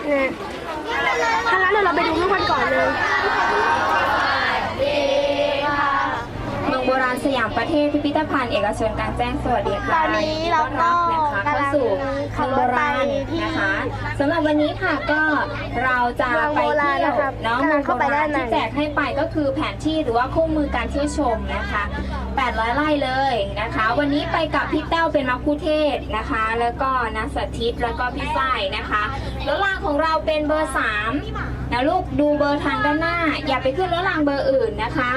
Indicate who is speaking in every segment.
Speaker 1: เนี่ยถ้างั้นเดี๋ยวเราไปดูรูปกันก่อนเลย
Speaker 2: เมืองโบราณสยามประเทศพิพิธภัณฑ์เอกชนกลารแจ้งสวัสดีค่ะ
Speaker 1: ตอนนี้เราก็
Speaker 2: ยินดีต้อนรับนะคะเข้าสู่เมืองโบราณนะคะสำหรับวันนี้ค่ะก็เราจะไปเที่ยวเนาะเมืองโบราณที่แจกให้ไปก็คือแผนที่หรือว่าคู่มือการเที่ยวชมนะคะ 800ไร่เลยนะคะ วันนี้ไปกับพี่เต้าเป็นมักคุเทศก์นะคะ แล้วก็นัสธิตแล้วก็พี่ฝ้ายนะคะรถรางของเราเป็นเบอร์3นะลูกดูเบอร์ทางด้านหน้า อย่าไปขึ้นรถรางเบอร์อื่นนะคะ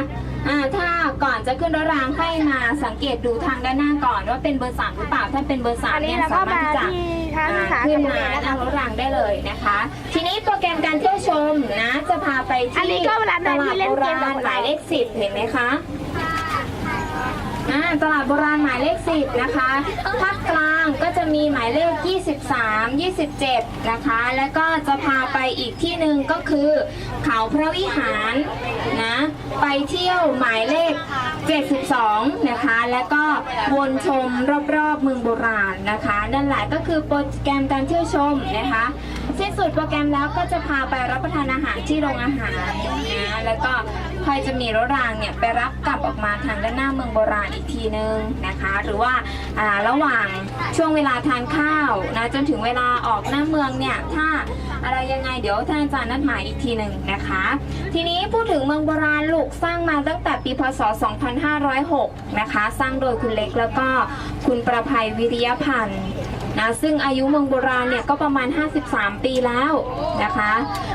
Speaker 2: อ่าถ้าก่อนจะขึ้นรถรางให้มาสังเกตดูทางด้านหน้าก่อนว่าเป็นเบอร์สามหรือเปล่าถ้าเป็นเบอร์สา
Speaker 1: อั
Speaker 2: ม
Speaker 1: นนี้
Speaker 2: เนี่ย
Speaker 1: เราก็
Speaker 2: สามารถ
Speaker 1: มา
Speaker 2: ที่จะ
Speaker 1: ที่ท่า
Speaker 2: อ่า
Speaker 1: สา
Speaker 2: ขึ้น
Speaker 1: สมุท
Speaker 2: มาร
Speaker 1: นะค
Speaker 2: นั่
Speaker 1: รั
Speaker 2: ง
Speaker 1: บ
Speaker 2: รถรางได้เลยนะคะ ทีนี้โปรแกรมการเที่ยวชมนะจะพาไป
Speaker 1: อันนี้
Speaker 2: ที่
Speaker 1: ก็เวลา
Speaker 2: ต
Speaker 1: ไหน
Speaker 2: ลาด
Speaker 1: ที่เล่น
Speaker 2: โบ
Speaker 1: เก
Speaker 2: ราม
Speaker 1: กั
Speaker 2: ณ
Speaker 1: บ
Speaker 2: หมายเลขสิบเห็นไหมคะอ่า ตลาดโบราณหมายเลขสิบนะคะภาคกลางก็จะมีหมายเลข 23 27 นะคะ แล้วก็จะพาไปอีกที่หนึ่งก็คือเขาพระวิหารนะ ไปเที่ยวหมายเลข 72 นะคะ แล้วก็วนชมรอบๆเมืองโบราณนะคะ นั่นแหละก็คือโปรแกรมการเที่ยวชมนะคะ สิ้นสุดโปรแกรมแล้วก็จะพาไปรับประทานอาหารที่โรงอาหารนะแล้วก็ค่อยจะมีรถรางเนี่ยไปรับกลับออกมาทางด้านหน้าเมืองโบราณอีกทีนึงนะคะ หรือว่าอ่าระหว่างช่วงเวลาทานข้าวนะจนถึงเวลาออกหน้าเมืองเนี่ยถ้าอะไรยังไงเดี๋ยวท่านอาจารย์นัดหมายอีกทีหนึ่งนะคะ ทีนี้พูดถึงเมืองโบราณลูกสร้างมาตั้งแต่ปีพศ 2506 นะคะ สร้างโดยคุณเล็กแล้วก็คุณประภัยวิริยพันธ์ นะซึ่งอายุเมืองโบราณเนี่ยก็ประมาณ 53 ปีแล้วนะคะ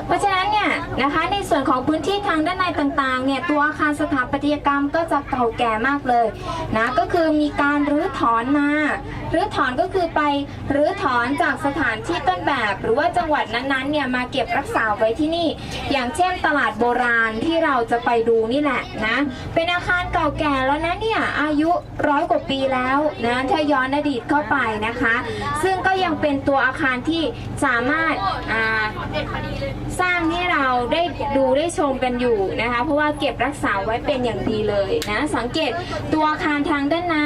Speaker 2: เพราะฉะนั้นเนี่ยนะคะในส่วนของพื้นที่ทางด้านในต่างๆเนี่ยตัวอาคารสถาปัตยกรรมก็จะเก่าแก่มากเลยนะก็คือมีการรื้อถอนมารื้อถอนก็คือไปรื้อถอนจากสถานที่ต้นแบบ หรือว่าจังหวัดนั้นๆเนี่ยมาเก็บรักษาไว้ที่นี่ อย่างเช่นตลาดโบราณที่เราจะไปดูนี่แหละนะเป็นอาคารเก่าแก่แล้วนะเนี่ยอายุร้อยกว่าปีแล้วนะถ้าย้อนอดีตเข้าไปนะคะซึ่งก็ยังเป็นตัวอาคารที่สามารถสร้างให้เราได้ดูได้ชมกันอยู่นะคะ เพราะว่าเก็บรักษาไว้เป็นอย่างดีเลยนะสังเกตตัวอาคารทางด้านใน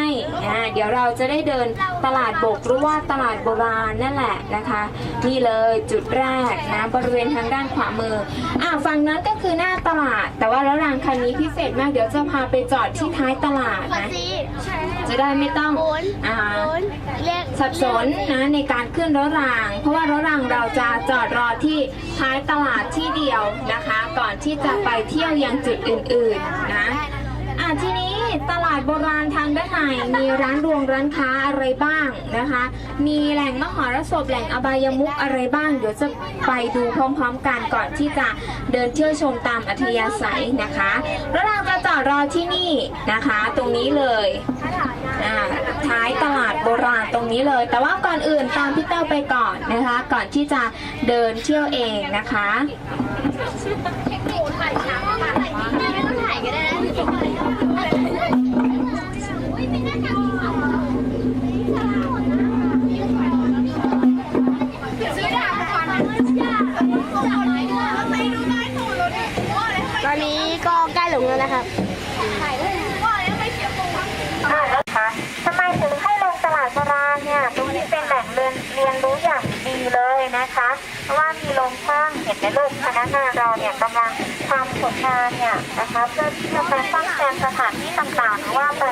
Speaker 2: อ่าเดี๋ยวเราจะได้เดินตลาดบกหรือว่าตลาดโบราณนั่นแหละนะคะนี่เลยจุดแรกนะบริเวณทางด้านขวามืออ่าฝั่งนั้นก็คือหน้าตลาด แต่ว่าแล้วรางคันนี้พิเศษมากเดี๋ยวจะพาไปจอดที่ท้ายตลาดนะ จะได้ไม่ต้องอ่า
Speaker 1: เรียก
Speaker 2: สับสนนะในการขึ้นรถราง เพราะว่ารถรางเราจะจอดรอที่ท้ายตลาดที่เดียวนะคะ ก่อนที่จะไปเที่ยวยังจุดอื่นๆนะอะทีนี้ตลาดโบราณทางด้านในมีร้านรวงร้านค้าอะไรบ้างนะคะ มีแหล่งมหรสพแหล่งอบายมุกอะไรบ้าง เดี๋ยวจะไปดูพร้อมๆกันก่อนที่จะเดินเที่ยวชมตามอัธยาศัยนะคะรถราจะจอดรอที่นี่นะคะ ตรงนี้เลยท้ายตลาดโบราณตรงนี้เลย แต่ว่าก่อนอื่นตามพี่เต้าไปก่อนนะคะ ก่อนที่จะเดินเที่ยวเองนะคะ
Speaker 1: งา
Speaker 2: นเนี่ยนะคะเพื่อที่จะไปสร้างแทนสถานที่ต่างๆหรือว่าไป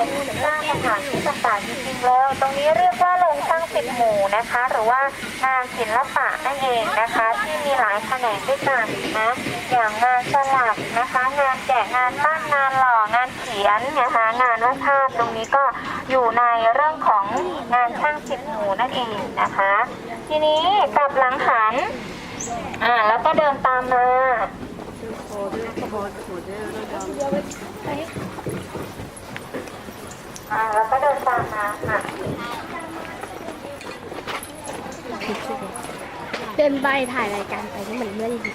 Speaker 2: สร้างสถานที่ต่างๆจริงๆแล้วตรงนี้เรียกว่าโรงช่างปิดหมู่นะคะ หรือว่างานศิลปะนั่นเองนะคะ ที่มีหลายแขนงด้วยกันนะอย่างงานสลักนะคะ งานแกะงานปั้นงานหล่องานเขียนนะคะงานวาดภาพตรงนี้ก็อยู่ในเรื่องของงานช่างสิบหมู่นั่นเองนะคะ ทีนี้กลับหลังหันอ่าแล้วก็เดินตามมา อ่าแล้วก็เดินตามมาค่ะ
Speaker 1: เดินไปถ่ายรายการไปนี่เหมือนเมื่อดี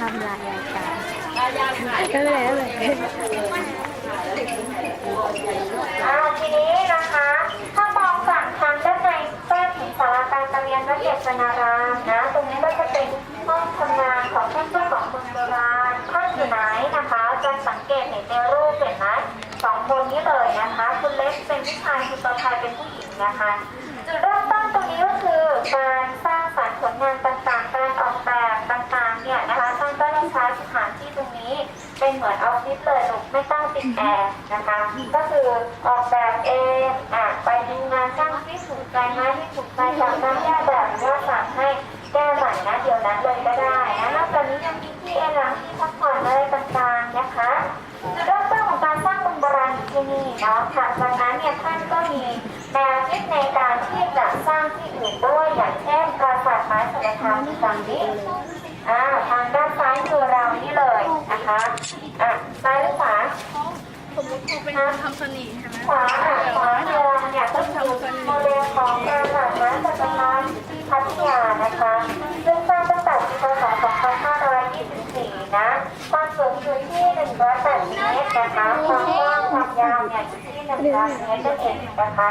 Speaker 1: ทำรายการไม่เป็นไรไม่เป็นไร
Speaker 2: อ่าทีนี้นะคะ ถ้ามองฝั่งทางด้าน ในก็ถึงสาราการประเรียนพระเกนารามนะ ตรงนี้ก็จะเป็นห้องทำงานของเพื่อนๆของคนโบราณท่านอยู่ไหนนะคะจะสังเกตเห็นในรูปเห็นไหมสองคนนี้เลยนะคะคุณเล็กเป็นผู้ชายคุณประภัยเป็นผู้หญิงนะคะจุดเริ่มต้นตรงนี้ก็คือการสร้างสรรค์ผลงานต่างๆ การออกแบบต่างๆเนี่ยนะคะท่านก็ได้ใช้สถานที่ตรงนี้ เป็นเหมือนออฟฟิศเลยลูกไม่ต้องติดแอร์นะคะ ก็คือออกแบบเองอะไปดูงานช่างที่ถูกใจไหมที่ถูกใจจากการแก้แบบหรือว่าสั่งให้แก้ใหม่นะเดี๋ยวนั้นเลยก็ได้นะนอกจากนี้ยังมีที่เอนหลังที่พักผ่อนอะไรต่างๆนะคะจุดเริ่มต้นของการสร้างเมืองโบราณที่นี่เนาะค่ะจากนั้นเนี่ยท่านก็มีแนวคิดในการที่จะสร้างที่อื่นด้วยอย่างเช่นปราสาทไม้สักธรรมดังนี้ อ่าทางด้านซ้ายคือเรานี่เลยนะคะอะซ้ายหรือขวา
Speaker 1: สมมติเขาเป็นทำสนิทใช่ไหม
Speaker 2: ขวาอะขวาเนี่ยเนี่ยก็คือโมเดลของปราสาทไม้สักธรรมพัทยานะคะซึ่งสร้างตั้งแต่ปีพศ2524 นะความสูงอยู่ที่180เมตรนะคะความกว้างความยาวเนี่ยอยู่ที่100เมตรนั่นเองนะคะ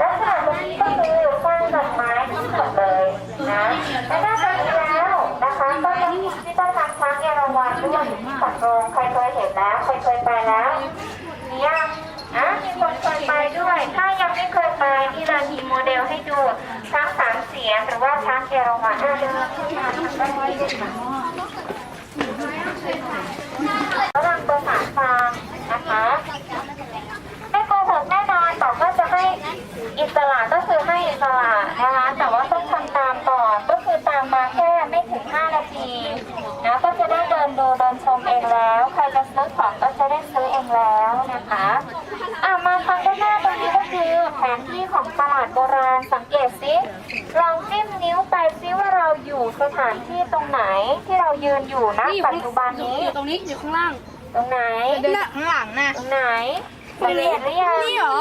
Speaker 2: ลักษณะตรงนี้ก็คือสร้างจากไม้ทั้งหมดเลยนะและนอกจากนี้ วัณด้วยสักโรงใครเคยเห็นแล้วใครเคยไปแล้วมียังอะมีคนเคยไปด้วย ถ้ายังไม่เคยไปนี่เรามีโมเดลให้ดูช้างสามเสียนหรือว่าช้างเอราวัณอะเดินขึ้นมาทางด้านนี้ด้วยค่ะระว่างตัวสารฟางนะคะไม่โกหกแน่นอนบอกว่าจะให้อิสระก็คือให้อิสระนะคะแต่ามก่อนก็คือตามมาแค่ไม่ถึง 5 นาทีนะก็จะได้เดินดูเดินชมเองแล้ว ใครจะซื้อของก็จะได้ซื้อเองแล้วนะคะอะมาทางด้านหน้าตรงนี้ก็คือแผนที่ของตลาดโบราณสังเกตซิลองจิ้มนิ้วไปซิว่าเราอยู่สถานที่ตรงไหนที่เรายืนอยู่นะปัจจุบันนี้
Speaker 1: อยู่ตรงนี้อยู่ข้างล่าง
Speaker 2: ตรงไหน
Speaker 1: เดินข้างหลังนะ
Speaker 2: ตรงไหนสังเกตหรือยัง
Speaker 1: นี่เหรอ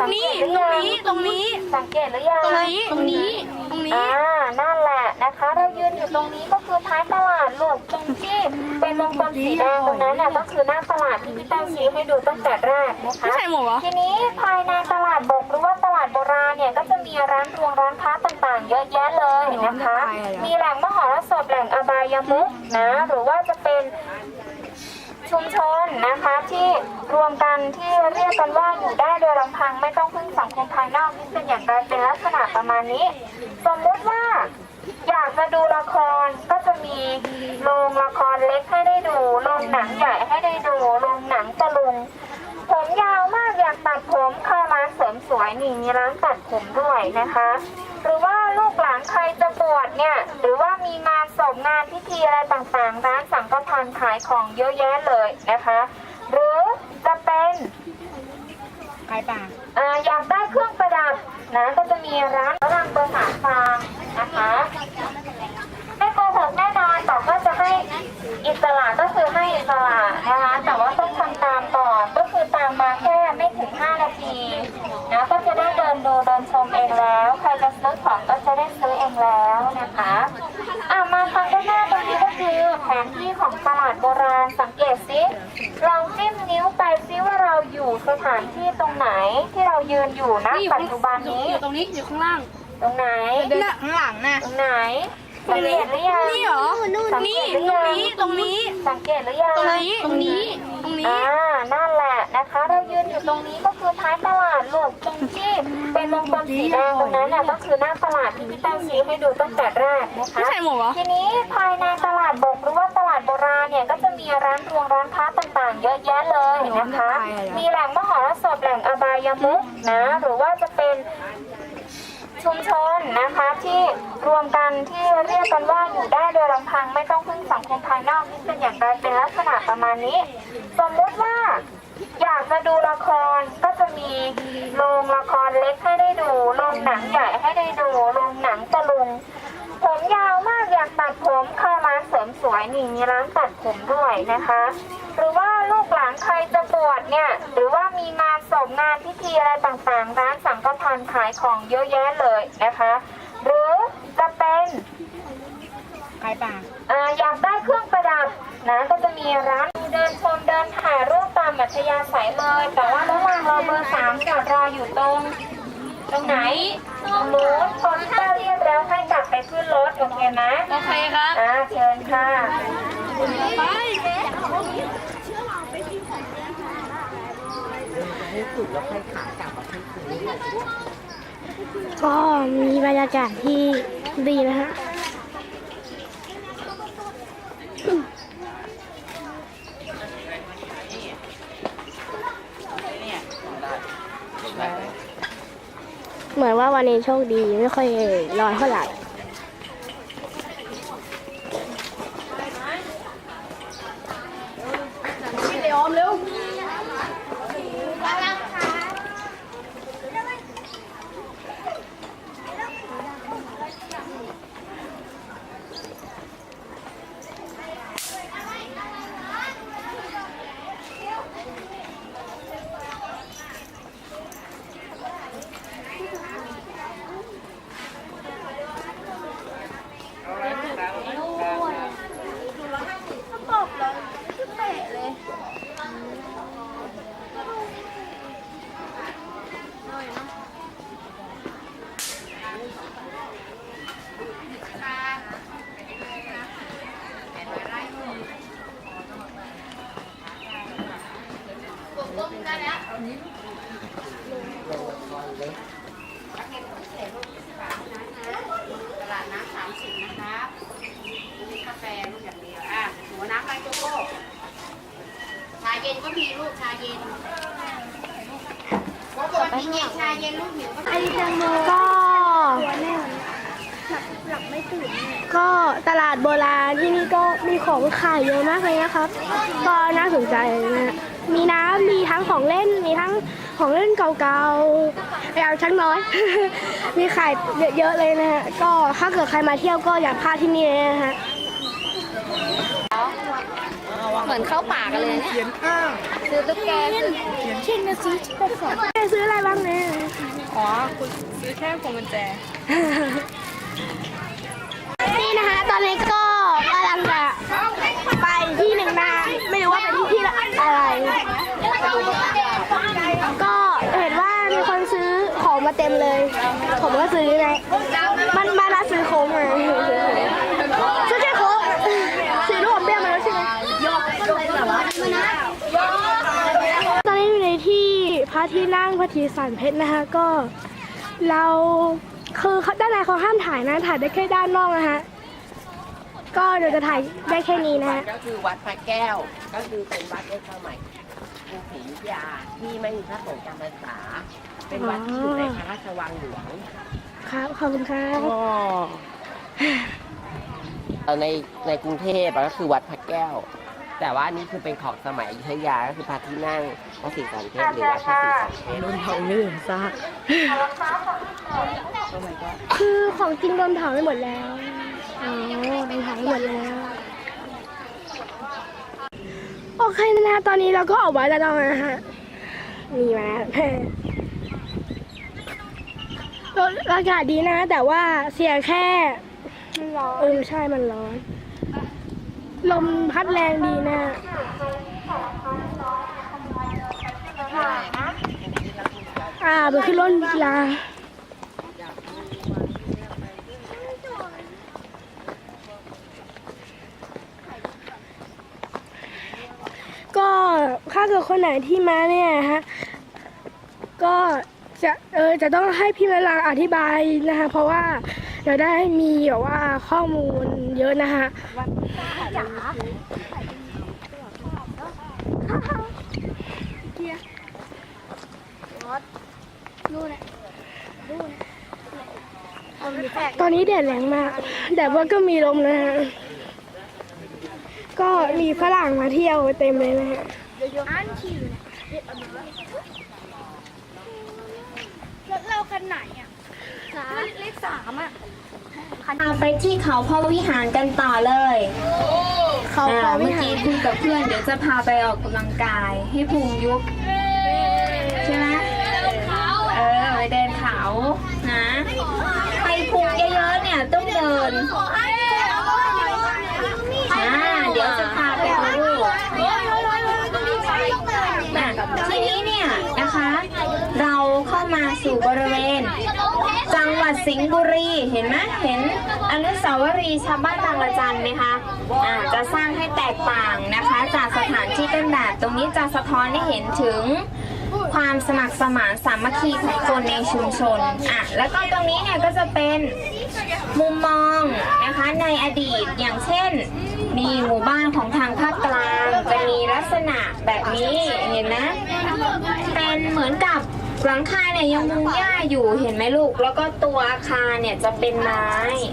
Speaker 2: สัง
Speaker 1: นี่
Speaker 2: เกตห
Speaker 1: ต
Speaker 2: อ
Speaker 1: รง
Speaker 2: ยัง
Speaker 1: นี้ ตรงนี้
Speaker 2: สังเกตหรือยัง
Speaker 1: ตรงนี้ ตรงนี้ ตรงนี้
Speaker 2: อ่า นั่นแหละนะคะ เรายืนอยู่ตรงนี้ก็คือท้ายตลาดลูกตรงที่เป็นวงกลมสีแดงตรงนั้นน่ะก็คือหน้าตลาดที่พี่แต้มชี้ให้ดูตั้งแต่แรกนะคะ
Speaker 1: ไม่ใส่หมวกเหรอ
Speaker 2: ทีนี้ภายในตลาดบกหรือว่าตลาดโบราณเนี่ยก็จะมีร้านรวงร้านค้าต่างๆ เยอะแยะเลยนะคะ มีแหล่งมหรสพแหล่งอบายมุกนะหรือว่าจะเป็น ชุมชนนะคะที่รวมกันที่เรียกกันว่าอยู่ได้โดยลำพังไม่ต้องพึ่งสังคมภายนอกนี่เป็นอย่างไรเป็นลักษณะประมาณนี้ สมมติว่าอยากจะดูละครก็จะมีโรงละครเล็กให้ได้ดูโรงหนังใหญ่ให้ได้ดูโรงหนังตะลุงผมยาวมากอยากตัดผมเข้าร้านเสริมสวยนี่มีร้านตัดผมด้วยนะคะ หรือว่าลูกหลานใครจะบวชเนี่ย หรือว่ามีงาน งานพิธีอะไรต่างๆ ร้านสังฆทานขายของเยอะแยะเลยนะคะ หรือจะเป็น
Speaker 1: ขายป่า
Speaker 2: อ่าอยากได้เครื่องประดับนะก็จะมีร้านรังประสานฟางนะคะไม่โกหกแน่นอนบอกว่าจะให้อิสระก็คือให้อิสระนะคะแต่ว่าต้องทำตามก่อนก็คือตามมาแค่ไม่ถึง 5 นาทีนะก็จะได้เดินดูเดินชมเองแล้ว ใครจะซื้อของก็จะได้ซื้อเองแล้วนะคะอะมาทางด้านหน้าตรงนี้ก็คือแผนที่ของตลาดโบราณสังเกตซิลองจิ้มนิ้วไปซิว่าเราอยู่สถานที่ตรงไหนที่เรายืนอยู่นะ
Speaker 1: นี่อยู่
Speaker 2: ปัจจุบันนี้
Speaker 1: อยู่ตรงนี้อยู่ข้างล่าง
Speaker 2: ตรงไหน
Speaker 1: เดินข้างหลังนะ
Speaker 2: ตรงไหนสังเกตหรือยัง
Speaker 1: นี่เหรอ
Speaker 2: สัง
Speaker 1: นี่
Speaker 2: เกตหรือ
Speaker 1: ตรง
Speaker 2: ยัง
Speaker 1: นี้ตรงนี้
Speaker 2: สังเกตหรือยัง
Speaker 1: ตรงนี้ตรงนี้ตรงนี้
Speaker 2: อ่านั่นแหละนะคะ เรายืนอยู่ตรงนี้ก็คือท้ายตลาดลูกตรงที่เป็นวงกลม สีแดงตรงนั้นน่ะก็คือหน้าตลาดที่พี่แต้มชี้ให้ดูตั้งแต่แรกนะคะ
Speaker 1: ไม่ใส่หมวกเหรอ
Speaker 2: ทีนี้ภายในตลาดบกหรือว่าตลาดโบราณเนี่ยก็จะมีร้านรวงร้านค้าต่างๆ เยอะแยะเลยนะคะ มีแหล่งมหรสพแหล่งอบายมุกนะหรือว่าจะเป็นชุมชนนะคะที่รวมกันที่เรียกกันว่าอยู่ได้โดยลำพังไม่ต้องพึ่งสังคมภายนอกนี่เป็นอย่างไรเป็นลักษณะประมาณนี้ สมมุติว่า อยากจะดูละครก็จะมีโรงละครเล็กให้ได้ดูโรงหนังใหญ่ให้ได้ดูโรงหนังตะลุงผมยาวมากอยากตัดผมเข้าร้านเสริมสวยนี่มีร้านตัดผมด้วยนะคะ หรือว่าลูกหลานใครจะบวชเนี่ยหรือว่ามีงานศพงานพิธีอะไรต่างๆ ร้านสังฆทานขายของเยอะแยะเลยนะคะ หรือจะเป็น
Speaker 1: ขายป่า
Speaker 2: อ่าอยากได้เครื่องประดับนะก็จะมีร้านเดินชมเดินถ่ายรูปตา มอัธยาศัยเลย แต่ว่าระหว่างเราเบอร์สามจอดรออยู่ตรง ตรงไหนตรงนู้นพอที่เจ้าเรียกแล้วให้กลับไปขึ้นรถโอเคไหม
Speaker 1: โอเคครับ
Speaker 2: อ่าเชิญค่ะ
Speaker 1: ไป
Speaker 3: ก็มีบรรยากาศที่ดีนะฮะ มือน
Speaker 1: ว่าวันนี้โชคดีไม่ค่อยลอยเท่าไหร่
Speaker 3: เย็นก็มีลูกชาเย็นปกติเย็นชาเย็นลูกหิวก็
Speaker 1: ไอแตงโมก็ก็ตลาดโบราณที่นี่ก็มีของขายเยอะมากเลยนะครับ ก็น่าสนใจนะฮะมีน้ำมีทั้งของเล่น มีทั้งของเล่นเก่าๆอย่างช้างน้อย มีขายเยอะๆเลยนะฮะ ก็ถ้าเกิดใครมาเที่ยวก็อย่าพลาดที่นี่เลยนะฮะ
Speaker 2: เห มือนเข้าป่ากันเลยเนี่ยซื้อตุ๊กแกซื้อ
Speaker 1: เช่นนะซื้อเป็นสองซื้ออะไรบ้างเนี่ย
Speaker 2: อ๋อคุณซื้อแค่พวงกุญแจ
Speaker 1: นี่นะคะตอนนี้ก็กำลังจะไปที่หนึ่งนะไม่รู้ว่าเป็นที่ที่อะไร ก็เห็นว่ามีคนซื้อของมาเต็มเลย ผมก็ซื้อนะมันมาละซื้อโค้งมาซื้อแค่โค้งซื้อลูกอมเบี้ยมาแล้วใช่ไหมตอนนี้อยู่ในที่พระที่นั่งพระที สันเพชรนะคะก็เราคือเขาด้านในเขาห้ามถ่ายนะถ่ายได้แค่ด้านนอกนะฮะก็เดี๋ยวจะถ่ายได้แค่นี้นะฮะ
Speaker 3: ก็คือวัดพระแก้ว ก็คือเป็นวัดในสมัยกรุงศรีอยุธยาที่ไม่มีพระสงฆ์จำพรรษา เป็นวัดที่อยู่ในพระราชวังหลวง
Speaker 1: ครับขอบคุณครับ
Speaker 3: เอ่อในในกรุงเทพอะก็คือวัดพระแก้ว แต่ว่านี่คือเป็นของสมัยอยุธยาก็คือพระที่นั่งพระศรีสันเพหรือวัดพระศรีสันเพชรรุ่นทองลื่นซาก
Speaker 1: คือของจริงโดนเผาไปหมดแล้วอ๋อโดนเผาไปหมดแล้ว โอเคนะตอนนี้เราก็ออกมาแล้วนะฮะ มีมาแล้วอากาศดีนะ แต่ว่าเสียแค่ มันร้อน เออ ใช่ มันร้อน ลมพัดแรงดีนะอ่าไปขึ้นรถกีฬาก็ถ้าเกิดคนไหนที่มาเนี่ยฮะ ก็จะเออจะต้องให้พี่เวลาอธิบายนะคะเพราะว่า เดี๋ยวได้มีแบบว่าข้อมูลเยอะนะคะตอนนี้แดดแรงมากแต่ว่าก็มีลมนะฮะ ก็มีฝรั่งมาเที่ยวเต็มเลยนะฮะ
Speaker 2: เอาไปที่เขาพ่อวิหารกันต่อเลย
Speaker 1: เขา
Speaker 2: อ่า
Speaker 1: พอวิ
Speaker 2: เมื่อ
Speaker 1: หาร
Speaker 2: กี้คุยกับเพื่อนเดี๋ยวจะพาไปออกกำลังกายให้พุงยุบใช่ไหมเออไปเดินเขานะใครพุงเยอะๆเนี่ยต้องเดินอ่าเดี๋ยวจะพาไปดูอะทีนี้เนี่ยนะคะ เราเข้ามาสู่บริเวณจังห วัดสิงห์บุรีเห็นไหมเห็นอนุสาวรีย์ชาวบ้านบางระจันไหมคะอ่าจะสร้างให้แตกต่างนะคะ จากสถานที่ต้นแบบตรงนี้จะสะท้อนให้เห็นถึงความสมัครสมานสามัคคีของคนในชุมชนอะแล้วก็ตรงนี้เนี่ยก็จะเป็นมุมมองนะคะในอดีตอย่างเช่นมีหมู่บ้านของทางภาคกลางจะมีลักษณะแบบนี้เห็นนะเป็นเหมือนกับ หลังคาเนี่ยยังมุงหญ้าอยู่เห็นไหมลูก แล้วก็ตัวอาคารเนี่ยจะเป็นไม้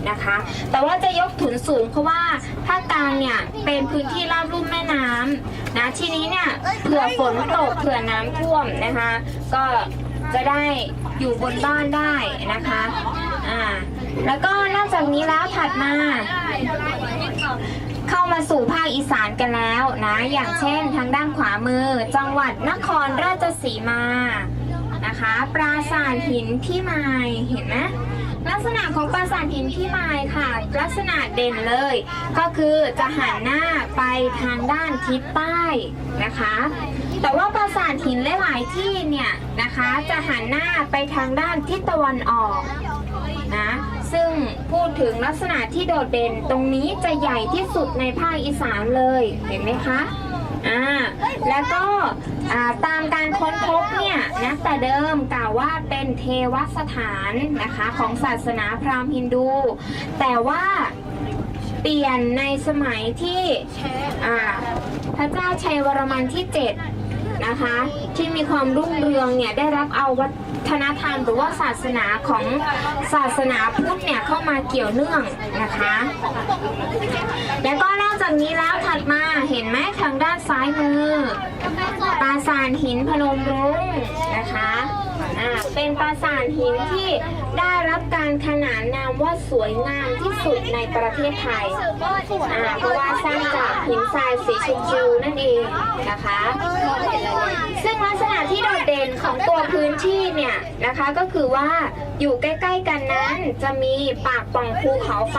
Speaker 2: นะคะ แต่ว่าจะยกถุนสูงเพราะว่าภาคกลางเนี่ยเป็นพื้นที่ราบลุ่มแม่น้ำนะทีนี้เนี่ยเผื่อฝนตกเผื่อน้ำท่วมนะคะ ก็จะได้อยู่บนบ้านได้นะคะอ่าแล้วก็นอกจากนี้แล้วถัดมาเข้ามาสู่ภาคอีสานกันแล้วนะ อย่างเช่นทางด้านขวามือ จังหวัดนครราชสีมา นะคะ ปราสาทหินที่ไม้เห็นไหมลักษณะของปราสาทหินที่ไม้ค่ะ ลักษณะเด่นเลย ก็คือจะหันหน้าไปทางด้านทิศใต้นะคะ แต่ว่าปราสาทหินหลายๆที่เนี่ยนะคะ จะหันหน้าไปทางด้านทิศตะวันออกนะซึ่งพูดถึงลักษณะที่โดดเด่นตรงนี้จะใหญ่ที่สุดในภาคอีสานเลยเห็นไหมคะ อ่าแล้วก็อ่าตามการค้นพบเนี่ยนะแต่เดิมกล่าวว่าเป็นเทวสถานนะคะของศาสนาพราหมณ์ฮินดู แต่ว่าเปลี่ยนในสมัยที่พระเจ้าชัยวรมันที่ 7 นะคะ ที่มีความรุ่งเรืองเนี่ยได้รับเอาวั ฒนธรรมหรือว่าศาสนาของศาสนาพุทธเนี่ยเข้ามาเกี่ยวเนื่องนะคะ แล้วก็นอกจากนี้แล้วถัดมาเห็นไหมทางด้านซ้ายมือปราสาทหินพนมรุ้งนะคะ อ่าเป็นปราสาทหินที่ได้รับการขนานนามว่าสวยงามที่สุดในประเทศไทยอ่าเพราะว่าสร้างจากหินทรายสีชมพูนั่นเองนะคะ ซึ่งลักษณะที่โดดเด่นของตัวพื้นที่เนี่ยนะคะก็คือว่าอยู่ใกล้ๆกันนั้นจะมีปากป่องภูเขาไฟ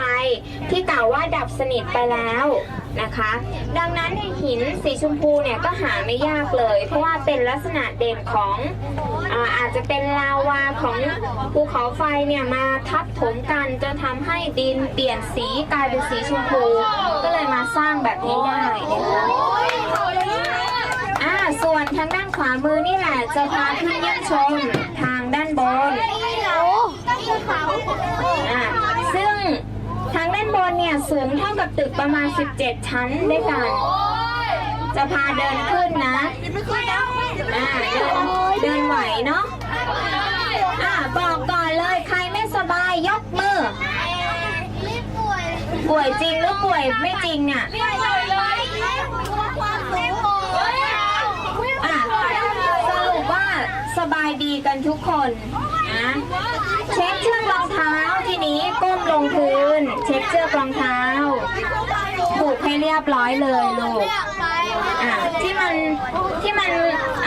Speaker 2: ที่กล่าวว่าดับสนิทไปแล้ว นะคะ ดังนั้นเนี่ยหินสีชมพูเนี่ยก็หาไม่ยากเลย เพราะว่าเป็นลักษณะเด่นของอาอาจจะเป็นลาวาของภูเขาไฟเนี่ยมาทับถมกันจนทำให้ดินเปลี่ยนสีกลายเป็นสีชมพู ก็เลยมาสร้างแบบนี้ได้นะคะอ่าส่วนทางด้านขวามือนี่แหละจะพาขึ้นเยี่ยมชมทางด้านบนอ่าซึ่ง ทางด้านบนเนี่ยสูงเท่ากับตึกประมาณ 17 ชั้นด้วยกัน จะพาเดินขึ้นนะอ่าเดินเดินไหวเนาะอ่าบอกก่อนเลยใครไม่สบายยกมือ ป่วยจริงหรือป่วยไม่จริงเนี่ย อะสรุปว่าสบายดีกันทุกคน เช็คเชือกรองเท้าทีนี้ก้มลงพื้น เช็คเชือกรองเท้าผูกให้เรียบร้อยเลยลูกอะที่มันที่มัน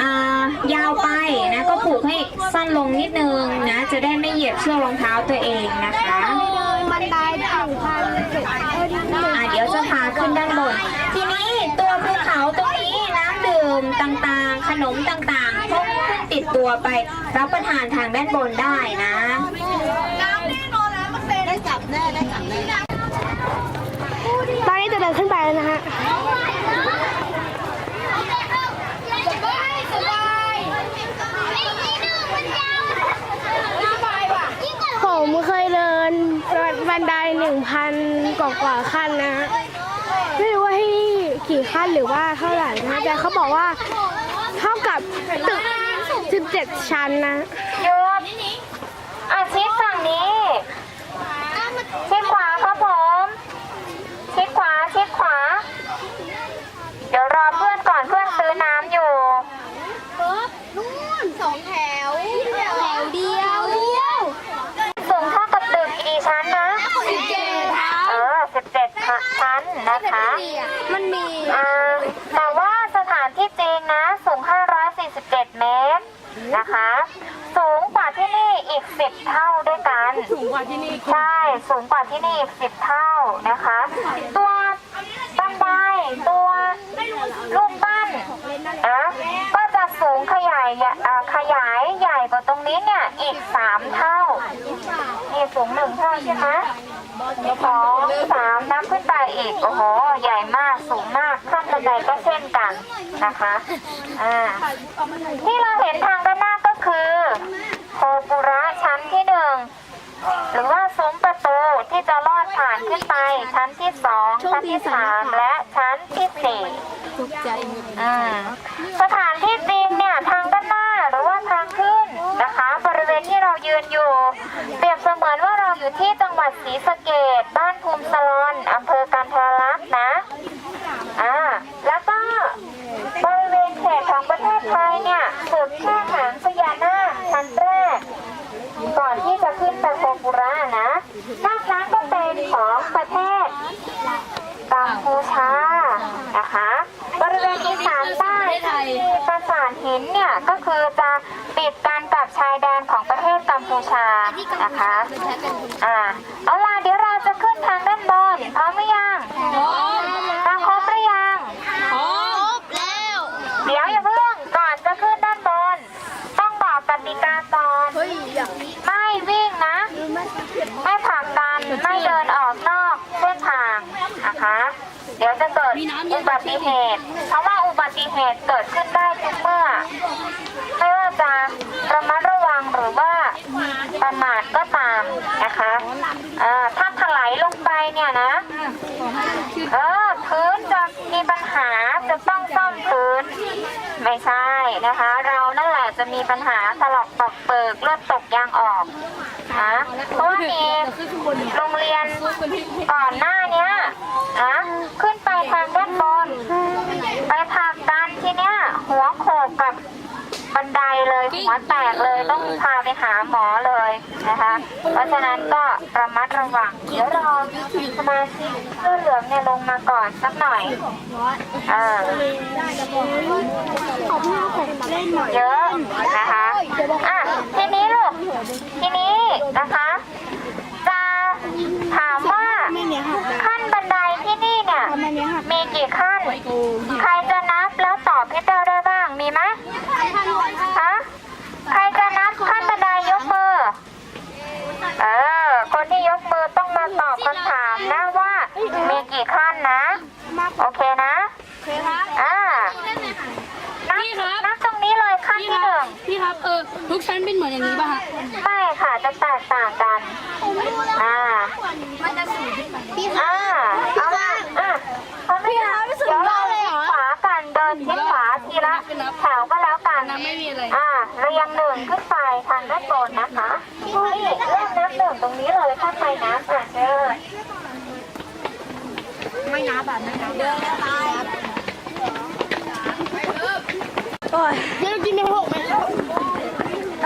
Speaker 2: อ่ายาวไปนะก็ผูกให้สั้นลงนิดนึงนะจะได้ไม่เหยียบเชือกรองเท้าตัวเองนะคะ
Speaker 1: บันไดถึงพันเดี๋
Speaker 2: ยวจะพาขึ้นด้านบน ทีนี้ตัวภูเขาตรงนี้น้ำ ดื่มต่างๆ ขนมต่างๆพกขึ้นติดตัวไปรับประทานทางด้านบนได้นะ
Speaker 1: ตอนนี้จะเดินขึ้นไปแล้วนะฮะผมเคยเดินบันไดหนึ่งพันกว่ากว่าขั้นนะฮะไม่รู้ว่าที่นี่ กี่ขั้นหรือว่าเท่าไหร่นะแต่เขาบอกว่าเท่ากับตึก 17 ชั้นนะ
Speaker 2: หยุดอะชิดฝั่งนี้ชิดขวาครับผม ชิดขวาชิดขวา เดี๋ยวรอเพื่อนซื้อน้ำอยู่ สูงเท่ากับตึกกี่ชั้นนะ เออสิบเจ็ดชั้ นนะคะ
Speaker 1: มันมี
Speaker 2: อ่าแต่ว่าสถานที่จริงนะ สูง 547 เมตรนะคะ สูงกว่าที่นี่อีก 10 เท่าด้วยกัน สูงกว่าที่นี่ใช่ สูงกว่าที่นี่อีก 10 เท่านะคะ ตัวบันไดตัวรูปปั้นนะก็จะสูงขยายอ่าขยายใหญ่กว่าตรงนี้เนี่ยอีก 3 เท่านี่สูงหนึ่งเท่าใช่ไหม สองสามนับขึ้นไปอีก โอ้โห ใหญ่มาก สูงมาก ขั้นบันไดก็เช่นกันนะคะ อ่า ที่เราเห็นทางด้านหน้าก็คือโคปุระชั้นที่หนึ่ง หรือว่าซุ้มประตูที่จะลอดผ่านขึ้นไป ชั้นที่สองชั้นที่สามและชั้นที่สี่อ่าสถานที่จริงเนี่ยทางด้านหน้าหรือว่าทางขึ้นนะคะ บริเวณที่เรายืนอยู่ เปรียบเสมือนว่าเราอยู่ที่จั ดศรีสะเกดบ้านภูมิสลอนอำเภอกันทรลักษณ์นะอ่าแล้วก็บริเวณเขตของประเทศไทยเนี่ยสุดแค่หางพญานาคชั้นแรก ก่อนที่จะขึ้นไปโคกุระนะนอกนั้นก็เป็นของประเทศกัมพูชานะคะ บริเวณอีสานใต้ที่ปราสาทหินเนี่ยก็คือจะติดกันกับชายแดนของประเทศกัมพูชานะคะอ่าล่ะเดี๋ยวเราจะขึ้นทางด้านบนพร้อมหรือยังทางครบหรือยัง เดี๋ยวอย่าเพิ่งก่อนจะขึ้นด้านบน ต้องบอกกติกาก่อนไม่วิ่งนะ ไม่ผลักกันไม่เดินออกนอกเส้นทางนะคะ เดี๋ยวจะเกิดอุบัติเหตุ เพราะว่าอุบัติเหตุเกิดขึ้นได้ทุกเมื่อ ไม่ว่าจะระมัดระวังหรือว่าประมาทก็ตามนะคะเอ่อถ้าถลายลงไปเนี่ยนะ เออพื้นจะมีปัญหาจะต้องซ่อมพื้น ไม่ใช่นะคะ เรานั่นแหละจะมีปัญหาถลอกปอกเปิกเลือดตกยางออกนะเพราะว่ามีโรงเรียนก่อนหน้าเนี้ ยนะขึ้นไปทางด้านบน ไปผลักดันที่เนี้ยหัวโขกกับบันไดเลยหัวแตกเลยต้องพาไปหาหมอเลยนะคะ เพราะฉะนั้นก็ระมัดระวังเดี๋ยวรอสมาชิกเสื้อเหลืองเนี่ยลงมาก่อนสักหน่อยอ่าเยอะนะคะอะทีนี้ลูกทีนี้นะคะจะถามว่าขั้นบันไดที่นี่เนี่ย มีกี่ขั้น ใครจะนับแล้วตอบพี่เตอร์ได้บ้าง มีไหมฮะ ใครจะนับขั้นบันไดยกมือ เออ คนที่ยกมือต้องมาตอบคำถามนะว่า มีกี่ขั้นนะ โอเคนะอ่านับ
Speaker 4: พี่ครับ
Speaker 2: นับตรงนี้เลยขั้น
Speaker 4: พี่
Speaker 2: ที่
Speaker 4: ค
Speaker 2: ห
Speaker 4: รับ
Speaker 2: นึ่ง
Speaker 4: พี่ครับเออทุกชั้นเป็นเหมือนอย่างนี้ป่ะฮะ
Speaker 2: ไม่ค่ะจะแตกต่างกันอ่าอ่าเอาละอะเขาไม่อยากเดี๋ยวเราขวากันเดินทิศขวาทีละแถวก็แล้วกัน
Speaker 4: น้ำไม่มีอะไร
Speaker 2: อ่าเรียงหนึ่งขึ้นไปทางด้านบนนะคะนี่เริ่มนับหนึ่งตรงนี้เลยถ้าใครนับอะเชิญ
Speaker 1: โอ้ยเดี๋ยวกินในหกไหม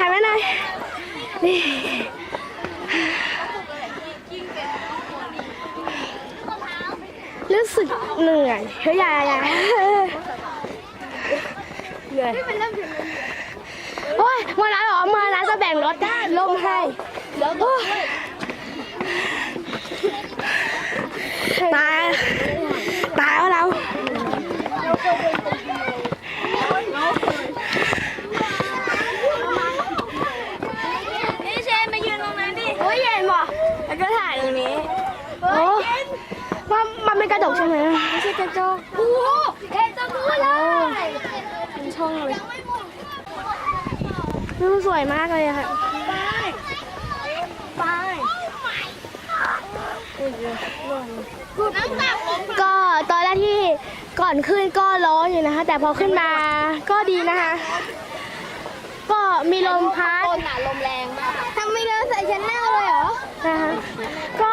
Speaker 1: นหันมา
Speaker 5: หน่อย
Speaker 1: นี่รู้สึกเหนื่อยเฮ้ยอย่าอย่าเหนื่อยโอ้ยมาร้านหรอมาร้านจะแบ่งรถลมให้ตาย ตายแล้วเรา
Speaker 5: นี่เชนมายืนตรงนั้นดิ
Speaker 1: โอ้ยเย็นว่ะแล้วก็ถ่ายตรงนี้ โอ้มันมันเป็นกระจกใช่ไหมไม่ใช่ กระจก
Speaker 5: โอ้โหเห็นจะรู้เลย
Speaker 1: เป็นช่องเลยดูสวยมากเลยอะค่ะก็ตอนแรกที่ก่อนขึ้นก็ร้อนอยู่นะคะ แต่พอขึ้นมาก็ดีนะคะ ก็มีลมพัด
Speaker 5: ลมแรงมาก
Speaker 1: ทำไม่เดินใส่ชั้นแนวเลยเหรอนะคะก็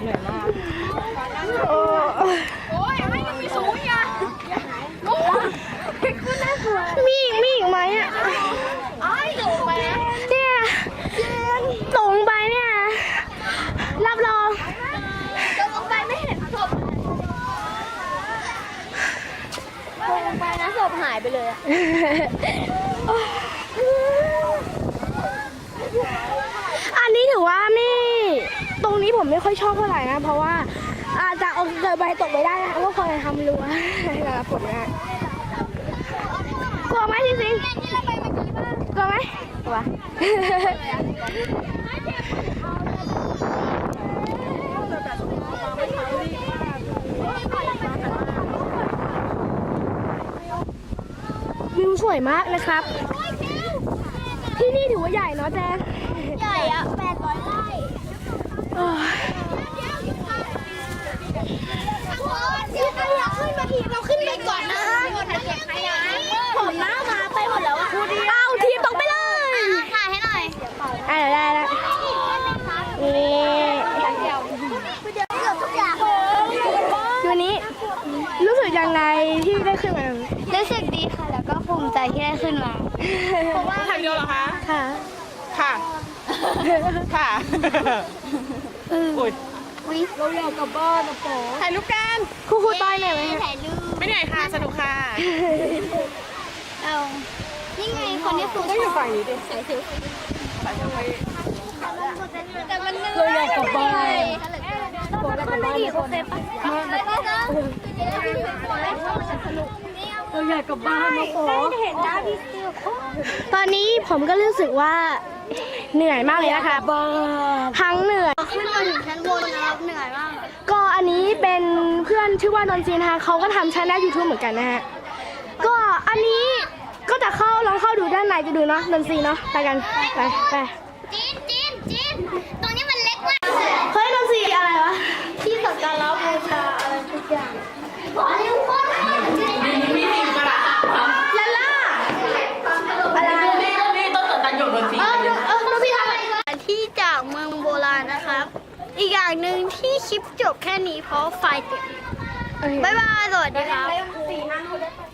Speaker 1: เหนื่อยมากโอ้ยไม่มีสูงอะมีอีกมีอีกไหมอะเนี่ยตรงไปเนี่ยรับรอง
Speaker 5: ลงไปไม่เห็นศพลงไปนะศพหายไปเลยอะ
Speaker 1: อันนี้ถือว่าไม่ ตรงนี้ผม ไม่ค่อยชอบเท่าไหร่นะ เพราะว่าอาจจะเอาเกิดไปตกไปได้นะก็คอยทำรั้วสำหรับผมนะกลัวไหมจริงๆกลัวไหมกลัววิวสวยมากนะครับ ที่นี่ถือว่าใหญ่เนาะแจน
Speaker 5: ใหญ่อะ
Speaker 1: เอ้ย
Speaker 5: ที่ใคราขึ้นมาทีเราขึ้นไปก่อนนะผมน้ามาไปหมดแล้วอะพูดดิ
Speaker 1: เอาทีมตกไปเลย
Speaker 5: ถ่ายให้หน่อย
Speaker 1: อะเดี๋ยวได้แล้วนี่
Speaker 5: ทุกอย่าง
Speaker 1: วันนี้รู้สึกยังไงที่ได้ขึ้นมา
Speaker 5: รู้สึกดีค่ะ แล้วก็ภูมิใจที่ได้ขึ้นมาเพราะว่า
Speaker 6: ถ่ายวิดีโอเหรอคะ
Speaker 1: ค่ะ
Speaker 6: ค่ะ ค่ะ อุ้ย
Speaker 5: วิเราอยากกลับบ้านนะป๋อ
Speaker 6: ถ่ายรูปกัน
Speaker 1: ครูครูต้อยหน่อยไหม
Speaker 5: ถ่ายรูป
Speaker 6: ไม่เหนื่อยค่ะสนุกค่ะ
Speaker 5: เอานี่ไงคนที่ครูต้องอยู่ฝั่งนี้ดิใส่สิแต่มันเราอยากกลับบ้านมันไม่ดีโอเคปะเราอยากกลับบ้านนะป๋อเห็นหน้าพี่ซิว
Speaker 1: ตอนนี้ผมก็รู้สึกว่าเหนื่อยมากเลยนะคะทั้งเหนื่อย
Speaker 5: ขึ้น มาถึงชั้นบนนะครับเหนื่อยมาก
Speaker 1: ก็อันนี้เป็นเพื่อนชื่อว่านนทรีนะคะเขาก็ทำช่องยูทูบเหมือนกันนะฮะก็อันนี้ก็จะเข้าลองเข้าดูด้านในจะดูเนาะนนทรีเนาะไปกันไปไป
Speaker 5: จีนจีนจีนตรงนี้มันเล็กมาก
Speaker 1: เฮ้ยนนทรีอะไรวะ
Speaker 5: ที่สักการะบูชาอะไรทุกอย่างบอกเร็วคน
Speaker 1: ลาล่าอะไร
Speaker 6: นี่ต้นสังกัดหยดดนตรี
Speaker 1: เออเออนนทรีทำอะไร
Speaker 5: ที่จากเมืองโบราณนะครับ อีกอย่างหนึ่งที่คลิปจบแค่นี้เพราะไฟติดบ๊ายบายสวัสดีครับ